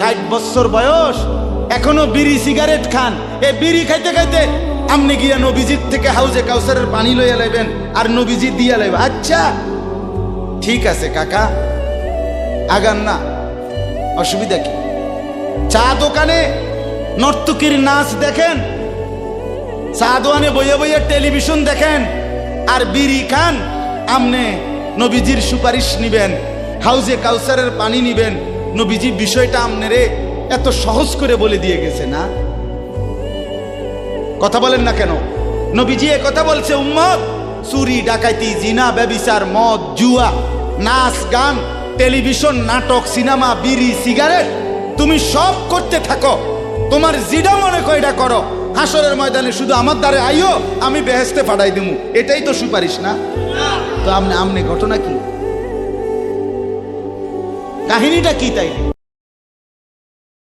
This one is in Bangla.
ষাট বছর বয়স, এখনও বিড়ি সিগারেট খান। এ বিড়ি খাইতে খাইতে আপনি গিয়া নবীজির থেকে হাউজে কাউসারের পানি লইয়া লাইবেন আর নবীজি দিয়া লাইবেন আচ্ছা ঠিক আছে কাকা, আগান না, অসুবিধা কি? চা দোকানে নর্তকীর নাচ দেখেন, চা দোকানে বইয়ে বইয়ে টেলিভিশন দেখেন, আর বিড়ি খান আমনে নবীজির সুপারিশ নিবেন, হাউজে কাউসারের পানি নিবেন। নবীজি বিষয়টা আমনেরে এত সহজ করে বলে দিয়ে গেছে না? কথা বলেন না কেন? নবীজি এ কথা বলছে, উম্মত, চুরি ডাকাইতি জিনা, ব্যবিচার, মদ, জুয়া, নাচ, গান, টেলিভিশন, নাটক, সিনেমা, বিড়ি, সিগারেট, তুমি সব করতে থাকো। তোমার জিডা মনে কয়টা করো? হাসরের ময়দানে শুধু আমার দ্বারে আইও আমি বেহেস্তে ফাটাই দিমু। এটাই তো সুপারিশ না? তো আমনে আমনে ঘটনা কি? কাহিনীটা কি তাইলে?